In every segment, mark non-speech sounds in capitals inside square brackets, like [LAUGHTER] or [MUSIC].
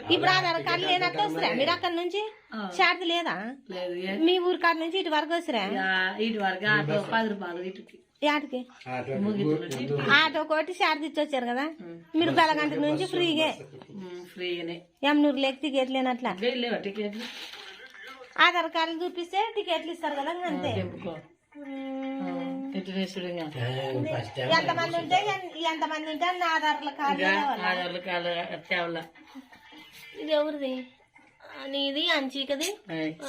ఇప్పుడు ఆధార్ కార్డు లేనట్టు వస్తురా మీరు అక్కడ నుంచి షార్ట్ లేదా? మీ ఊరి కాడ నుంచి ఇటు వరకు వస్తురా? ఇటు వరకు ఆటో పది రూపాయలు ఇటుకి. యాటికి? ఆటో కోటి షార్ట్ ఇచ్చి వచ్చారు కదా మీరు బెలగంట నుంచి ఫ్రీగా. ఫ్రీగానే ఎమ్నూరు లేక టికెట్ లేనట్లా? ఆధార్ కార్డు చూపిస్తే టికెట్లు ఇస్తారు కదా అంతే. ఎంతమంది ఉంటే ఎంతమంది ఉంటే అన్ని ఆధార్ల కార్డు కాళ్ళు తేవల ఇది ఎవరిది? నీది అంచికది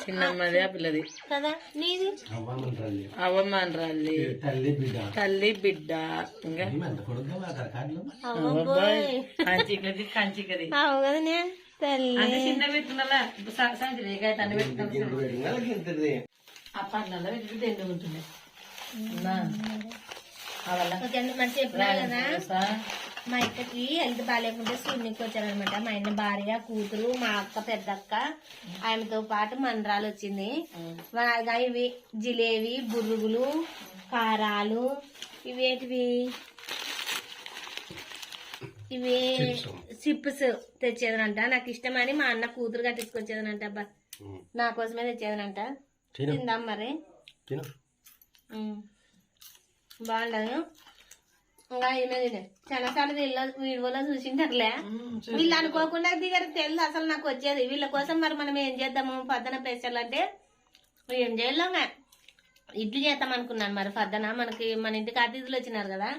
చిన్నమ్మది ఆ పిల్లది. కదా నీది? అవమానరాలి. తల్లి బిడ్డ. కంచికది కంచికది అవు కదనే? తల్లి. చిన్న ఇంతది ఆ పండ్లలో పెట్టి దెండు ఉంటుంది అవల్ల మరి చెప్పినా కదా. మా అక్కకి హెల్త్ బాగాలేకుంటే స్విమ్మింగ్కి వచ్చారనమాట మా ఆయన భార్య కూతురు మా అక్క పెద్దక్క ఆయనతో పాటు మండరాలు వచ్చింది. ఇవి జిలేబీ బుర్రుగులు కారాలు ఇవేటివి? ఇవి చిప్స్. తెచ్చేదనంట. నాకు ఇష్టమని మా అన్న కూతురుగా తీసుకొచ్చేదనంట అబ్బా. నా కోసమే తెచ్చేదనంట. తిను. తిందాం మరి. బాగుండదు ఇంకా చాలా సార్లు వీళ్ళ వీడియోలో చూసింటారులే. వీళ్ళు అనుకోకుండా దిగారు తెలుసు అసలు నాకు వచ్చేది. వీళ్ళ కోసం మరి మనం ఏం చేద్దాము? పద్దన స్పెషల్ అంటే ఏం చేయాలో ఇడ్లీ చేద్దాం అనుకున్నాను మరి పద్దన మనకి మన ఇంటికి అతిథులు వచ్చినారు కదా.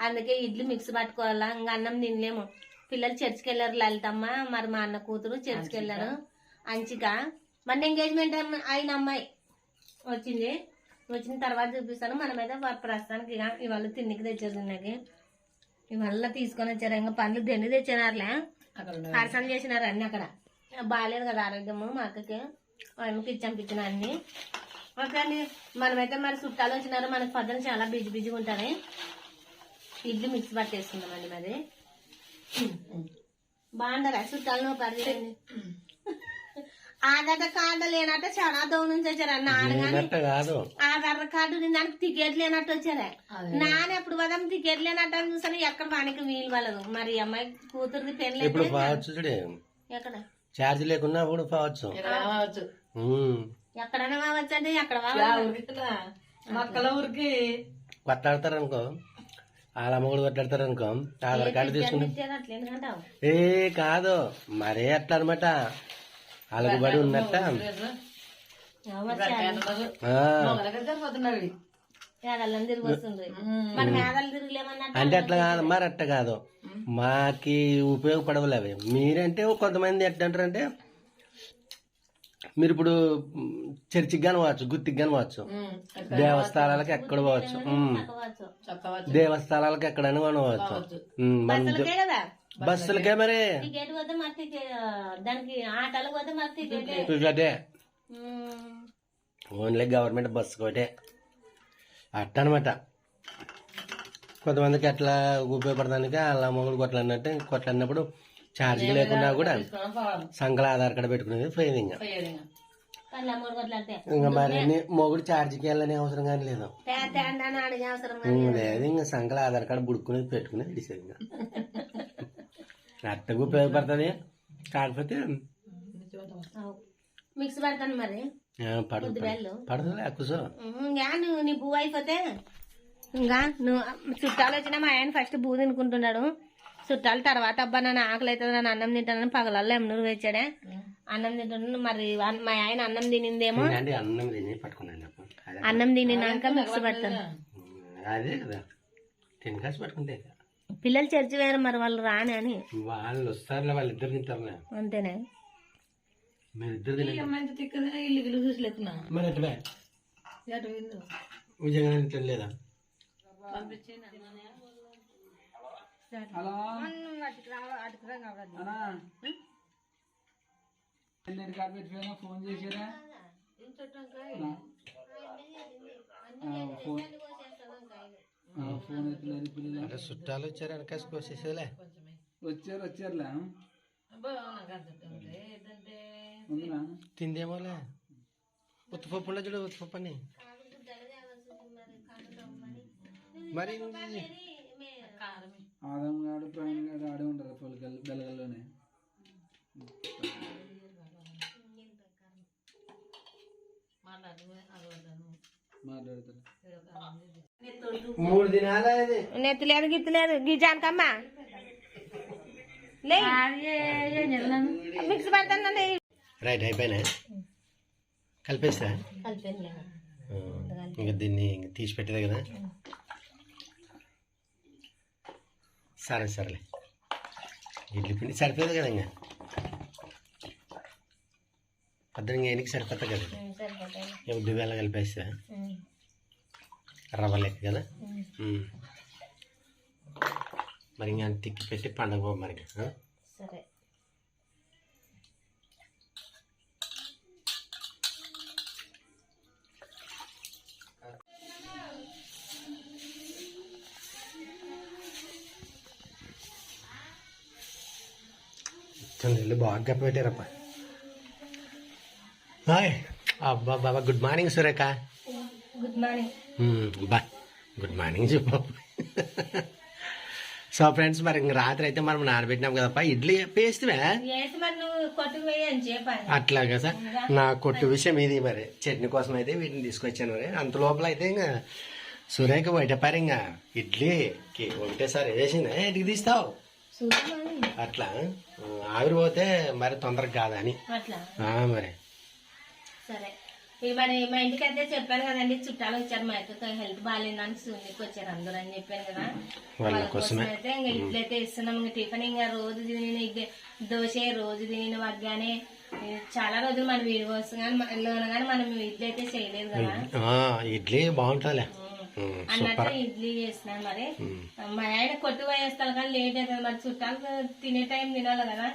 అందుకే ఇడ్లీ మిక్స్ పట్టుకోవాలా. ఇంకా అన్నం తినలేము. పిల్లలు చర్చికి వెళ్ళారు లలితమ్మ. మరి మా అన్న కూతురు చర్చికి వెళ్ళారు. అంచిక. మన ఎంగేజ్మెంట్ అయిన అమ్మాయి వచ్చింది. వచ్చిన తర్వాత చూపిస్తాను. మనమైతే ప్రస్తుతానికి ఇక ఇవాళ తిన్నికి తెచ్చారు తిన్నకి. ఇవాళ తీసుకొని వచ్చారు. ఇంకా పండ్లు దెండి తెచ్చినారులే? పరసం చేసినారు అన్ని అక్కడ. బాగాలేదు కదా ఆరోగ్యము మా అక్కకి. ఆయనకి ఇచ్చంపించిన అన్ని. ఓకే అండి. మనమైతే మరి చుట్టాలు వచ్చినారు. మనకి పొద్దున చాలా బిజీ బిజీగా ఉంటాయి ఇడ్లీ మిక్స్ పట్టేసుకుందామండి మరి. బాగుండరా చుట్టాలు పరిచయండి ఆధార్ కార్డు లేనట్టు చాలా దూరం నుంచి వచ్చారు కాదు. ఆధార్ కార్డు దానికి టికెట్ లేనట్టు వచ్చారా. నాన్న ఎప్పుడు పదం? టికెట్ లేనట్టు అని చూసాను. ఎక్కడ వానికి వీలు వాళ్ళదు మరి అమ్మాయి కూతురుది పెళ్ళి ఇప్పుడు పోవచ్చు చూడే. ఎక్కడ? ఛార్జ్ లేకున్నా కూడా పోవచ్చు. ఎక్కడైనా కావచ్చు అంటే ఎక్కడ మక్కల ఊరికి. కొట్లాడతారు అనుకో వాళ్ళ అమ్మ కూడా కొట్లాడతారు అనుకో ఆధార్ కార్డు ఎందుకంటావు ఏ కాదు. మరే అట్లా అనమాట వాళ్ళకి బడి ఉన్నట్ట. అంటే అట్లా కాదు మరి అట్ట కాదు. మాకి ఉపయోగపడవలే అవి. మీరంటే కొంతమంది ఎట్లా అంటారంటే మీరు ఇప్పుడు చర్చికి కానీ పోవచ్చు గుత్తికి కానీ పోవచ్చు. దేవస్థానాలకు ఎక్కడ పోవచ్చు? దేవస్థానాలకు ఎక్కడైనా మన కదా? బస్సులకే మరి టికెట్ పోతే దానికి పోతే ఓన్లీ గవర్నమెంట్ బస్సు ఒకటే అట్ట అనమాట కొంతమందికి అట్లా ఉపయోగపడడానికి వాళ్ళ మొగుడు కొట్లాడినట్టు కొట్లాడినప్పుడు ఛార్జ్ లేకున్నా కూడా సంకల ఆధార్ కార్డు పెట్టుకునేది పోయింది ఇంకా ఇంకా మరి మొగుడు ఛార్జ్కి వెళ్ళని అవసరం కానీ లేదు. లేదు. ఇంకా సంకల ఆధార్ కార్డు బుడుకునేది పెట్టుకునేది ఇడిసేది ఇంకా. [LAUGHS] అట్టకు ఉపయోగపడుతుంది. కాకపోతే మిక్స్ పెడతాను మరి. పడుతుంది ఇంకా నువ్వు నీ బూ అయిపోతే ఇంకా నువ్వు చుట్టాలు వచ్చినా మా ఆయన ఫస్ట్ బూ తినుకుంటున్నాడు. చుట్టాలు తర్వాత అబ్బా నన్ను ఆకలి అవుతుంది నన్ను అన్నం తింటానని పగలల్లో ఎమ్నూరు వచ్చాడే అన్నం తింటున్నాను మరి మా ఆయన అన్నం తినిందేమో. అన్నం తిని పట్టుకున్నాను అన్నం తినినాక మిక్స్ పెడతాను. అదే కదా. తినకాసి పట్టుకుంటే. పిల్లలు చర్చి వేరు మరి వాళ్ళు రాని అని. వాళ్ళు వస్తారులే వాళ్ళు ఇద్దరు తింటారులే. అంతేనే? మీరు ఇద్దరు తినే మంచి తిక్కదా ఇల్లు గిల్లు మరి ఇంట్లో లేదా ఫోన్ చేసారా ఫోన్. ఫోన్ చుట్టాలు వచ్చారు వెనకాసుకు వచ్చేసేలే వచ్చారు వచ్చారులే. తిందేమోలే. ఉత్తిపప్పు ఉండదు చూడు ఉత్తిపప్పు అని. మరి ఆదం గాడు ప్రాణ్ గాడు ఆడే ఉంటారు పొలకల్ బెలగల్లోనే. మాట్లాడుతుంది మూడు దినాల నెత్తలేదు గిత్తలేదు గిజానికమ్మా మిక్స్ పడతానండి రైట్ అయిపోయినా? కలిపేస్తా? ఇంకా దీన్ని ఇంక తీసి పెట్టేదే కదా? సరే సరేలే. ఇడ్లీ పిండి సరిపోదు కదా ఇంకా? పద్దెనిమిది ఎన్నికి సరిపోతా కదా సరిపోతాయి ఇక ఉద్ది వేళ కలిపేస్తా రవ్వ లెక్క కదా ఉమ్. మరి ఇంకా తిక్కి పెట్టి పండగ పో మరి ఆ? సరే చంద్రులు బాగా గప్ప పెట్టారప్ప హాయ్. అబ్బా బాబా good morning Surekha. Good morning. మ్మ్, బా గుడ్ మార్నింగ్ చెప్పు. సో ఫ్రెండ్స్ మరి రాత్రి అయితే మనం నానబెట్టినాం కదప్ప ఇడ్లీ పేస్తువే అట్లాగా సార్. నా కొట్టు విషయం ఇది మరి. చట్నీ కోసం అయితే వీటిని తీసుకొచ్చాను మరి. అంత లోపల అయితే ఇంకా సురేఖ బయటపారు ఇంకా ఇడ్లీకి ఒకటేసారి వేసింది ఎటుకి తీస్తావు? అట్లా? ఆ, ఆవిరి పోతే మరి తొందరగా కాదని మరి. సరే. ఇక మరి మా ఇంటికి అయితే చెప్పాను కదండి చుట్టాలు వచ్చారు మా అక్కతో హెల్త్ బాగాలేదని సూనికి వచ్చారు అందరూ అని చెప్పాను కదా. వాళ్ళ. కోసం అయితే ఇంకా ఇట్లయితే ఇస్తున్నాం. ఇంకా టిఫిన్ ఇంకా రోజు తిని దోశ రోజు తిని వగ్గానే చాలా రోజులు మనం వీడి కోసం కానీ కానీ మనం ఇడ్లీ అయితే చేయలేదు కదా. ఇడ్లీ బాగుంటుందిలే. అన్నట్టు ఇడ్లీ చేసినాను మరి. మా ఆయన కొట్టు పోయేస్తాను కానీ లేట్ అవుతుంది మరి చుట్టాలు తినే టైం తినాలి కదా.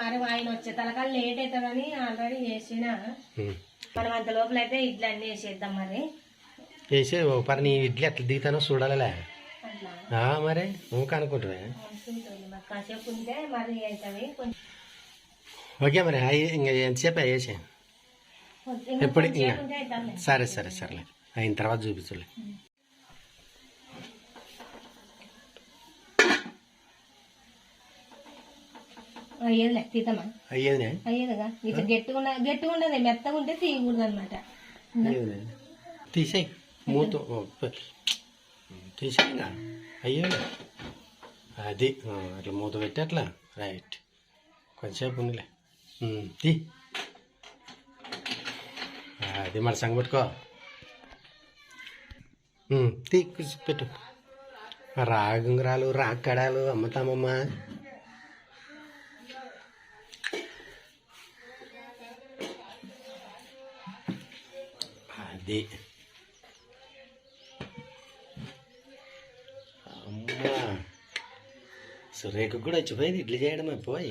మరి ఆయన వచ్చే తలకాలు లేట్ అవుతుందని ఆల్రెడీ చేసిన. మనం అంత లోపల అయితే ఇడ్లీ అన్ని వేసేద్దాం మరి. వేసి పరి నీ ఇడ్లీ ఎట్లా దిగుతానో చూడాలలే. మరి నువ్వు మరి కాసేపు ఉంటే మరి అవుతుంది కొంచెం ఓకే మరి ఇంకా ఎంతసేపు వేసే ఎప్పుడు. సరే సరే సరేలే. అయిన తర్వాత చూపించులే అయ్యేదిలే తీతమా అయ్యేదినే అయ్యేదిగా ఇట్లా గట్టిగా గట్టిగా ఉండదు మెత్తగా ఉంటే తీయకూడదు అనమాట తీసేయి. మూత ఓ, ప- తీసేయి ఇంకా అయ్యో అది అట్లా మూత పెట్టి అట్లా రైట్. కొంచెంసేపు ఉందిలే తీ. అది మన సంగ పెట్టుకో. పెట్టు రాగంగరాలు రాక్కడాలు అమ్ముతామమ్మ అది. అమ్మా. సురేఖ కూడా వచ్చిపోయింది ఇడ్లీ చేయడం అయిపోయి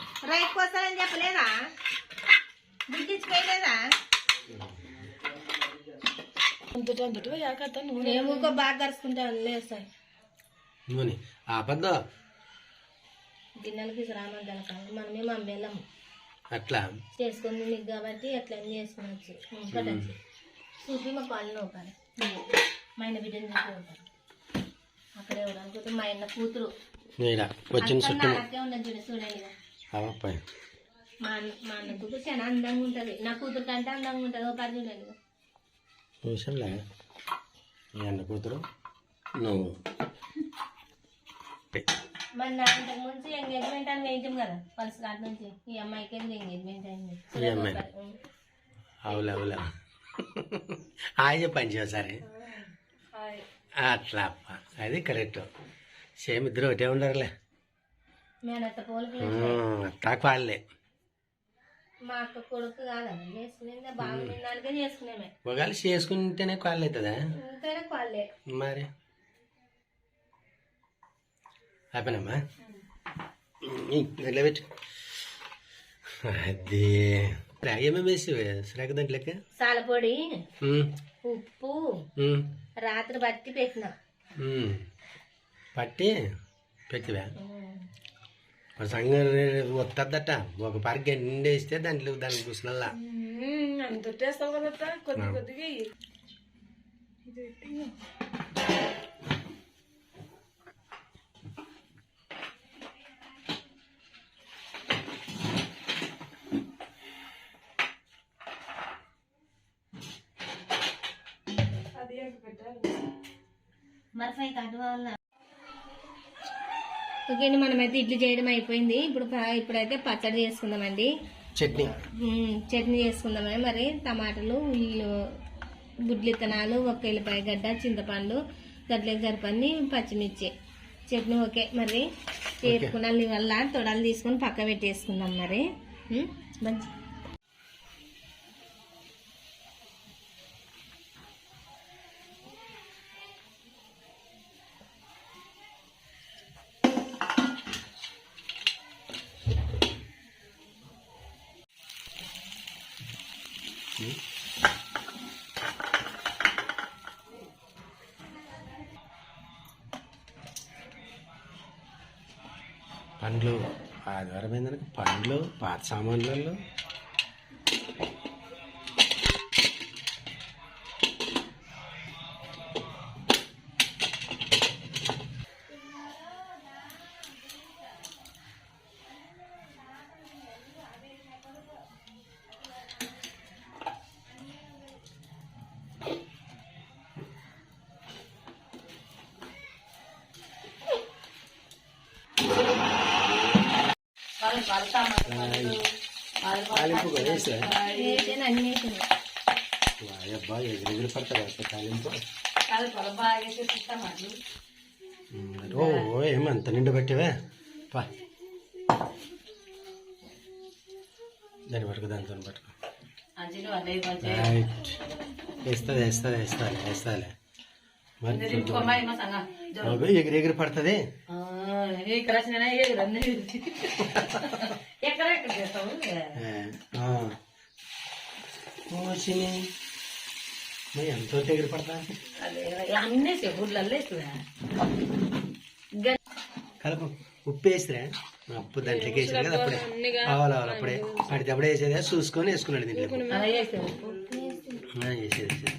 రైతు వస్తానని చెప్పలేదా? గుర్తించుకోలేదా? మేము ఇంకో బాగా కరుచుకుంటాం లేస్తాయి నూనె ఆపద్దు గిన్నెలకి రామంటాను కానీ మనమే మమ్మేళ్ళం. అట్లా? చేసుకొని నీకు కాబట్టి అట్లా కట్టచ్చు చూపి మా కాలనీ ఒకరు మా ఆయన బిడ్డని ఉంటారు అక్కడ ఎవరు అనుకుంటే మా ఆయన కూతురు. చూడండి. అవప్ప మా అన్న మా అన్న కూతురు చాలా అందంగా ఉంటుంది. నా కూతురు కంటే అందంగా ఉంటుంది. చూడండి. చూసాంలే ఈ అన్న కూతురు? నువ్వు? మరి నా ఇంతకు ముందు ఎంగేజ్మెంట్ అని వేయటం కదా పలుసు కాడ నుంచి. ఈ అమ్మాయికి ఎంగేజ్మెంట్ అయింది? ఈ అమ్మాయి? అవులే అవులే. హాయ్ చెప్పండి ఒకసారి అట్లా అప్ప. అది కరెక్ట్. సేమ్ ఇద్దరు ఒకటే ఉండరులే. మేనత్త పోలికి అట్టా వాళ్ళే. మా అక్క కొడుకు కాదండి చేసుకునేది బాగా దానికే చేసుకునేమే. ఒకవేళ చేసుకుంటేనే కాళ్ళు. అవుతుందా మరి అయిపోయినమ్మా ఇట్లా పెట్టు అది. ఏమేమి వేసి శ్రాక దాంట్లోకి? సాలపొడి ఉప్పు రాత్రి బట్టి పెట్టిన. పట్టి పెట్టివా? వస్తుందట ఒక పరికి ఎండేస్తే దాంట్లో దానికి కూర్చున్నల్లా అంత టేస్తావు కదా కొద్ది కొద్దిగా ఇయ్యి. మరి ఓకే అండి మనమైతే ఇడ్లీ చేయడం అయిపోయింది. ఇప్పుడు ఇప్పుడైతే పచ్చడి చేసుకుందామండి. చట్నీ. చట్నీ చేసుకుందామని మరి టమాటాలు ఉల్లి గుడ్లు ఇత్తనాలు ఒక ఎల్లిపాయ గడ్డ చింతపండు గడ్డలకు సరిపడి పచ్చిమిర్చి. చట్నీ ఓకే. మరి చేసుకున్న వల్ల తొడలు తీసుకొని పక్క పెట్టేసుకుందాం మరి. మంచి పండ్లు. ఆదివారం ఏంటంటే పండ్లు పాత సామాన్లలో. తాలింపు అబ్బా ఎగురు అసలు తాలింపు ఓ ఏమంత నిండు పెట్టివే? పా. దాన్ని పట్టుకు దాంతో పట్టుకో. వేస్తుంది వేస్తుంది వేస్తుంది వేస్తుంది మరి ఇంకొమ్మాయి మా సంగ అబ్బే, ఎగిరి ఎగిరి పడుతుంది. మరి ఎంతో ఎగిరి పడతా. అన్నీ కలప ఉప్పు వేసిరా? ఉప్పు దాంట్లోకి వేసారు కదా అప్పుడే. ఆవాలి ఆవాలి అప్పుడే. పడితే అప్పుడే వేసేది చూసుకొని వేసుకున్నాడు దీంట్లో. వేసేది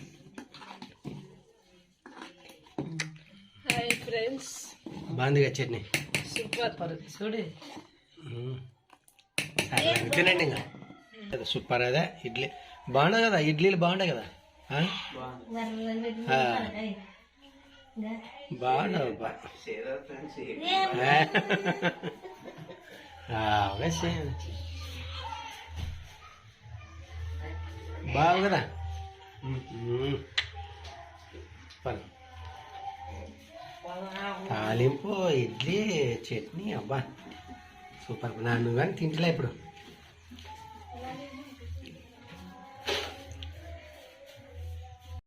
హాయ్ ఫ్రెండ్స్ బాగుందిగా చట్నీ. సూపర్ చూడు. తినండి ఇంకా. సూపర్ అదే ఇడ్లీ. బాగుండదు కదా? ఇడ్లీలు బాగుంటాయి కదా. బాగుండవు. బాగు కదా. తాలింపు ఇడ్లీ చట్నీ అబ్బా. సూపర్. నన్ను కానీ తింటలే ఇప్పుడు.